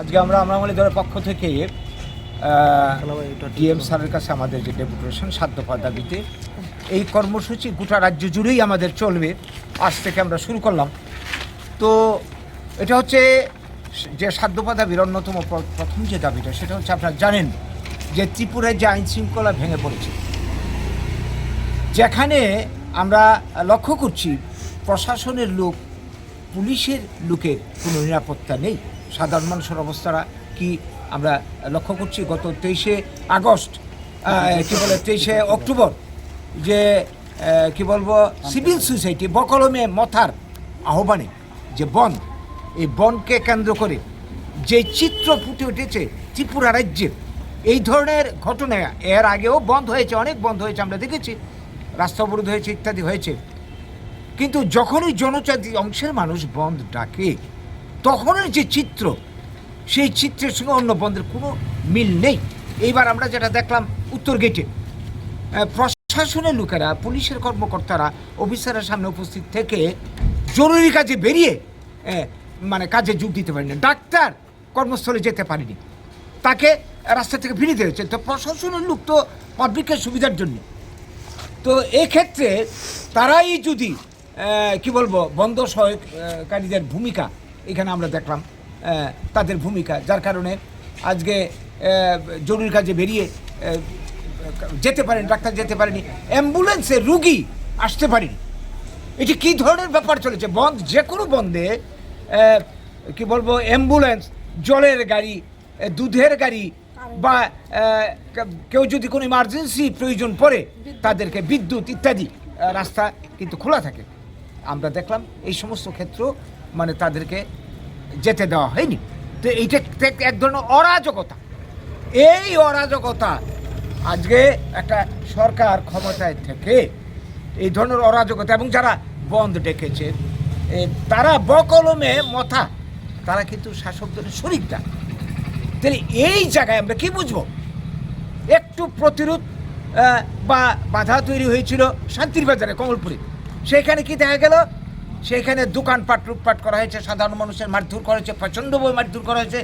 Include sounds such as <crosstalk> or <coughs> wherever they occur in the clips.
আজকে আমরা আমরা দলের পক্ষ থেকে ডিএম স্যারের কাছে আমাদের যে ডেপুটেশন সাধ্যপার দাবিতে এই কর্মসূচি গোটা রাজ্য জুড়েই আমাদের চলবে। আজ থেকে আমরা শুরু করলাম। তো এটা হচ্ছে যে সাধ্যপা দাবির অন্যতম প্রথম যে দাবিটা সেটা হচ্ছে আপনারা জানেন যে ত্রিপুরায় যে আইন শৃঙ্খলা ভেঙে পড়েছে। যেখানে আমরা লক্ষ্য করছি প্রশাসনের লোক পুলিশের লোকের কোনো নিরাপত্তা নেই। সাধারণ মানুষের অবস্থাটা কি আমরা লক্ষ্য করছি? গত তেইশে আগস্ট কি বলে, তেইশে অক্টোবর যে কি বলব, সিভিল সোসাইটি বকলমে মথার আহ্বানে যে বন, এই বনকে কেন্দ্র করে যে চিত্র ফুটে উঠেছে ত্রিপুরা রাজ্যে, এই ধরনের ঘটনা এর আগেও বন্ধ হয়েছে, অনেক বন্ধ হয়েছে, আমরা দেখেছি রাস্তা অবরোধ হয়েছে, ইত্যাদি হয়েছে। কিন্তু যখনই জনজাতি অংশের মানুষ বন্ধ ডাকে তখনের যে চিত্র, সেই চিত্রের সঙ্গে অন্য বন্ধের কোনো মিল নেই। এইবার আমরা যেটা দেখলাম উত্তর গেটে প্রশাসনের লোকেরা, পুলিশের কর্মকর্তারা, অফিসারের সামনে উপস্থিত থেকে জরুরি কাজে বেরিয়ে মানে কাজে যোগ দিতে পারেনি। ডাক্তার কর্মস্থলে যেতে পারেনি। তাকে রাস্তা থেকে ফিরিয়ে দিয়েছে তো প্রশাসনের লোক তো পাবলিকের সুবিধার জন্য। তো এক্ষেত্রে তারাই যদি কি বলব, বন্ধ সহায়কারীদের ভূমিকা এখানে আমরা দেখলাম তাদের ভূমিকা যার কারণে আজকে জরুরি কাজে বেরিয়ে যেতে পারেন ডাক্তার যেতে পারেনি অ্যাম্বুলেন্সে রুগী আসতে পারেনি। এটি কি ধরনের ব্যাপার চলেছে? বন্ধ যে কোনো বন্ধে কি বলব অ্যাম্বুলেন্স জলের গাড়ি দুধের গাড়ি বা কেউ যদি কোনো ইমার্জেন্সি প্রয়োজন পড়ে তাদেরকে বিদ্যুৎ ইত্যাদি রাস্তা কিন্তু খোলা থাকে। আমরা দেখলাম এই সমস্ত ক্ষেত্র মানে তাদেরকে যেতে দেওয়া হয়নি। তো এইটা এক- ধরনের অরাজকতা। এই অরাজকতা আজকে একটা সরকার ক্ষমতায় থেকে এই ধরনের অরাজকতা এবং যারা বন্ধ ডেকেছে তারা বকলমে মথা, তারা কিন্তু শাসক দলের শরিকটা তাহলে এই জায়গায় আমরা কি বুঝব? একটু প্রতিরোধ বা বাধা তৈরি হয়েছিল শান্তির বাজারে কমলপুরে। সেখানে কি দেখা গেল? সেখানে দোকানপাট লুটপাট করা হয়েছে সাধারণ মানুষের মারধর করা হয়েছে বই মারধর করা হয়েছে।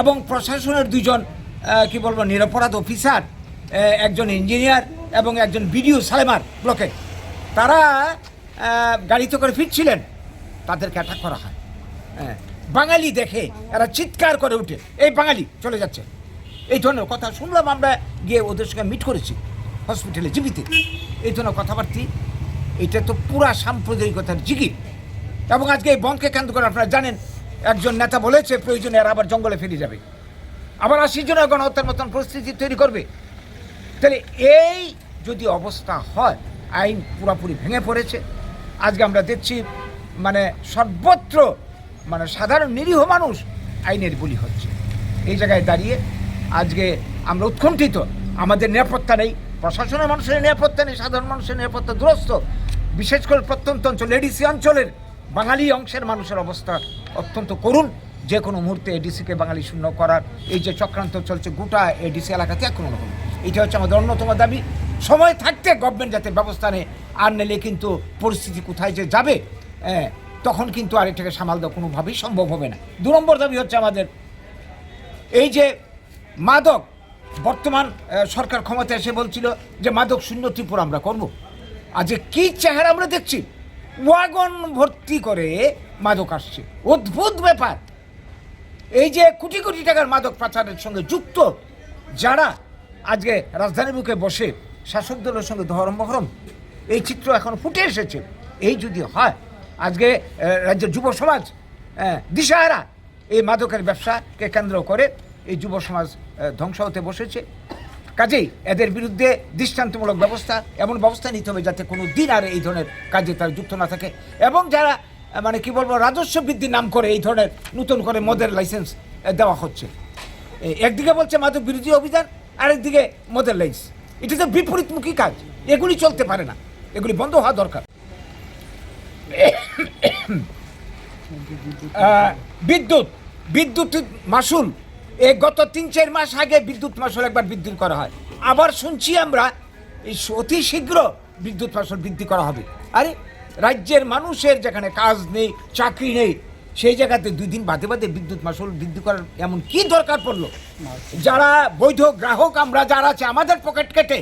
এবং প্রশাসনের দুজন কি বলব নিরপরাধ অফিসার একজন ইঞ্জিনিয়ার এবং একজন বিডিও সালেমার ব্লকে। তারা গাড়িতে করে ফিরছিলেন। তাদেরকে অ্যাটাক করা হয়। হ্যাঁ, বাঙালি দেখে এরা চিৎকার করে উঠে। এই বাঙালি চলে যাচ্ছে। এই ধরনের কথা শুনলাম আমরা গিয়ে ওদের সঙ্গে মিট করেছি হসপিটালে জীবিত। এই ধরনের কথাবার্তি এটা তো পুরা সাম্প্রদায়িকতার জিগি এবং আজকে এই বনকে কেন্দ্র করে আপনারা জানেন, একজন নেতা বলেছে, প্রয়োজনে আর আবার জঙ্গলে ফিরে যাবে। আবার আশি জন গণহত্যার মতন পরিস্থিতি তৈরি করবে। তাহলে এই যদি অবস্থা হয়, আইন পুরোপুরি ভেঙে পড়েছে। আজকে আমরা দেখছি মানে সর্বত্র মানে সাধারণ নিরীহ মানুষ আইনের বলি হচ্ছে। এই জায়গায় দাঁড়িয়ে আজকে আমরা উৎকণ্ঠিত। আমাদের নিরাপত্তা নেই। প্রশাসনের মানুষের নিরাপত্তা নেই, সাধারণ মানুষের নিরাপত্তা দুরস্ত। বিশেষ করে প্রত্যন্ত অঞ্চল এডিসি অঞ্চলের বাঙালি অংশের মানুষের অবস্থা অত্যন্ত করুণ। যে কোনো মুহূর্তে এডিসিকে বাঙালি শূন্য করার এই যে চক্রান্ত চলছে গোটা এডিসি এলাকাতে এখনও রকম। এটা হচ্ছে আমাদের অন্যতম দাবি। সময় থাকতে গভর্নমেন্ট যাতে ব্যবস্থা নেয়, আর নিলে কিন্তু পরিস্থিতি কোথায় যে যাবে তখন কিন্তু আর এটাকে সামাল দেওয়া কোনোভাবেই সম্ভব হবে না। দু নম্বর দাবি হচ্ছে আমাদের, এই যে মাদক, বর্তমান সরকার ক্ষমতায় এসে বলছিল যে মাদক শূন্য ত্রিপুরা আমরা করব। আজ যে কি চেহারা আমরা দেখছি? ওয়াগন ভর্তি করে মাদক আসছে। অদ্ভুত ব্যাপার। এই যে কোটি কোটি টাকার মাদক পাচারের সঙ্গে যুক্ত, যারা আজকে রাজধানীর মুখে বসে শাসক দলের সঙ্গে ধরম মহরম এই চিত্র এখন ফুটে এসেছে। এই যদি হয়, আজকে রাজ্যের যুব সমাজ দিশাহারা এই মাদকের ব্যবসাকে কেন্দ্র করে এই যুব সমাজ ধ্বংস হতে বসেছে। কাজেই এদের বিরুদ্ধে দৃষ্টান্তমূলক ব্যবস্থা, এমন ব্যবস্থা নিতে হবে যাতে কোনো দিন আর এই ধরনের কাজে তারা যুক্ত না থাকে। এবং যারা মানে কি বলব, রাজস্ব বৃদ্ধির নাম করে এই ধরনের নতুন করে মদের লাইসেন্স দেওয়া হচ্ছে। একদিকে বলছে মাদক বিরোধী অভিযান, আরেকদিকে মদের লাইস এটা তো বিপরীতমুখী কাজ, এগুলি চলতে পারে না, এগুলি বন্ধ হওয়া দরকার। <coughs> বিদ্যুৎ বিদ্যুৎ মাসুল এই গত তিন, চার মাস আগে বিদ্যুৎ মাসুল একবার বৃদ্ধি করা হয়। আবার শুনছি আমরা, এই অতি শীঘ্র বিদ্যুৎ ফসল বৃদ্ধি করা হবে। আরে, রাজ্যের মানুষের যেখানে কাজ নেই, চাকরি নেই, সেই জায়গাতে দুই দিন বাদে বাদে বিদ্যুৎ মাসুল বৃদ্ধি করার এমন কি দরকার পড়ল? যারা বৈধ গ্রাহক, আমরা যারা আছে, আমাদের পকেট কেটে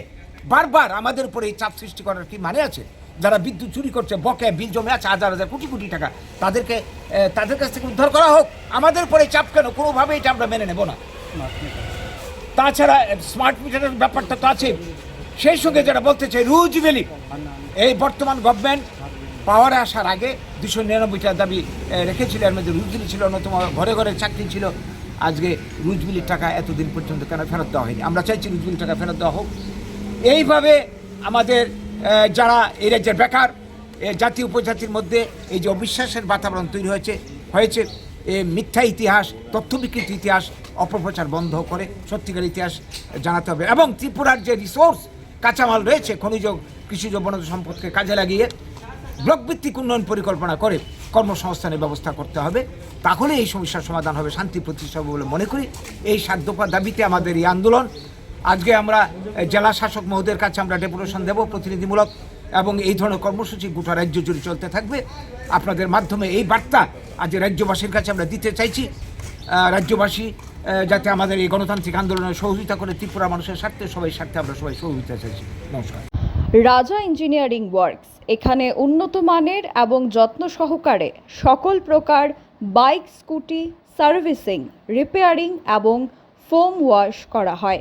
বারবার আমাদের উপরে এই চাপ সৃষ্টি করার কি মানে আছে? যারা বিদ্যুৎ চুরি করছে, বকে, বিল জমে আছে হাজার হাজার কোটি কোটি টাকা, তাদেরকে তাদের কাছ থেকে উদ্ধার করা হোক। আমাদের উপরে চাপ কেন? কোনোভাবে এটা আমরা মেনে নেব না। তাছাড়া স্মার্ট মিটারের ব্যাপারটা তো আছে। সেই সঙ্গে যেটা বলতে চাই রুজ ভ্যালি, এই বর্তমান গভর্নমেন্ট পাওয়ারে আসার আগে দুশো নিরানব্বইটা দাবি রেখেছিল। এর মধ্যে রুজবিলি ছিল অন্যতম ঘরে ঘরে চাকরি ছিল। আজকে রুজবিলির টাকা এতদিন পর্যন্ত কেন ফেরত দেওয়া হয়নি? আমরা চাইছি রুজবিলির টাকা ফেরত দেওয়া হোক। এইভাবে আমাদের যারা এই রাজ্যের বেকার জাতি উপজাতির মধ্যে এই যে অবিশ্বাসের বাতাবরণ তৈরি হয়েছে হয়েছে, এ, মিথ্যা ইতিহাস তথ্য বিকৃত ইতিহাস অপপ্রচার বন্ধ করে সত্যিকার ইতিহাস জানাতে হবে। এবং ত্রিপুরার যে রিসোর্স কাঁচামাল রয়েছে, খনিজ, কৃষিজ বনজ সম্পদকে কাজে লাগিয়ে ব্লক ভিত্তিক উন্নয়ন পরিকল্পনা করে কর্মসংস্থানের ব্যবস্থা করতে হবে, তাহলে এই সমস্যার সমাধান হবে, শান্তি প্রতিষ্ঠা বলে মনে করি। এই দফা দাবিতে আমাদের এই আন্দোলন আজকে আমরা জেলা শাসক মহোদয়ের কাছে আমরা ডেপুটেশন দেব প্রতিনিধিমূলক, এবং এই ধরনের কর্মসূচি গোটা রাজ্য জুড়ে চলতে থাকবে। আপনাদের মাধ্যমে এই বার্তা আজ রাজ্যবাসীর কাছে আমরা দিতে চাইছি। রাজ্যবাসী যাতে আমাদের এই গণতান্ত্রিক আন্দোলনে সহযোগিতা করে ত্রিপুরা মানুষের স্বার্থে সবাই স্বার্থে আমরা সবাই সহযোগিতা চাইছি। নমস্কার। রাজা ইঞ্জিনিয়ারিং ওয়ার্কস, এখানে উন্নত মানের এবং যত্ন সহকারে সকল প্রকার বাইক, স্কুটি, সার্ভিসিং, রিপেয়ারিং এবং ফোম ওয়াশ করা হয়।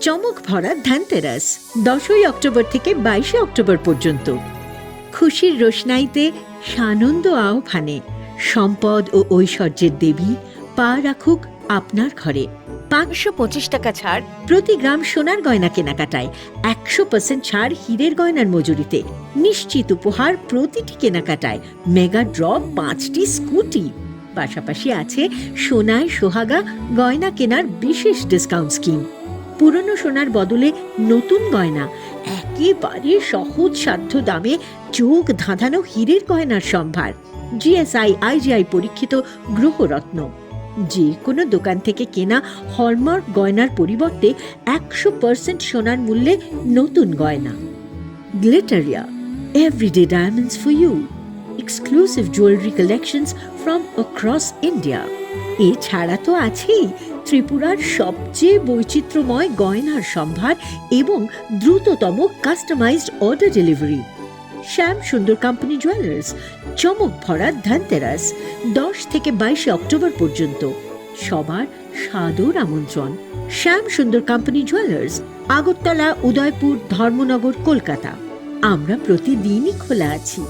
চমক ভরা ধ্যানতেরাস দশই অক্টোবর থেকে বাইশে অক্টোবর পর্যন্ত। খুশির রোশনাইতে সানন্দ আহ্বানে সম্পদ ও ঐশ্বর্যের দেবী পা রাখুক আপনার ঘরে। পাঁচশো পঁচিশ টাকা ছাড়। প্রতি গ্রাম সোনার গয়না কেনাকাটায় একশো পার্সেন্ট ছাড় হীরের গয়নার মজুরিতে। নিশ্চিত উপহার প্রতিটি কেনাকাটায় মেগা ড্র পাঁচটি স্কুটি। পাশাপাশি আছে সোনায় সোহাগা গয়না কেনার বিশেষ ডিসকাউন্ট স্কিম। পুরনো সোনার বদলে নতুন গয়না। একেবারে সহজ সাধ্য দামে চোখ ধাঁধানো হীরের গয়নার সম্ভার। জিএসআই আইজিআই পরীক্ষিত গ্রহরত্ন। যে কোনো দোকান থেকে কেনা হলমার্ক গয়নার পরিবর্তে একশো পার্সেন্ট সোনার মূল্যে নতুন গয়না। Glitteria, everyday diamonds for you. Exclusive jewelry collections from across India. এছাড়া তো আছেই ত্রিপুরার সবচেয়ে বৈচিত্র্যময় গয়নার সম্ভার এবং দ্রুততম কাস্টমাইজড অর্ডার ডেলিভারি শ্যাম সুন্দর কোম্পানি জুয়েলার্স চমক ভরা ধনতেরাস, দশ থেকে বাইশে অক্টোবর পর্যন্ত। সবার সাদর আমন্ত্রণ। Shyam Sundar company jewellers Agartala, Udaipur, Dharmanagar, Kolkata. আমরা প্রতিদিনই খোলা আছি।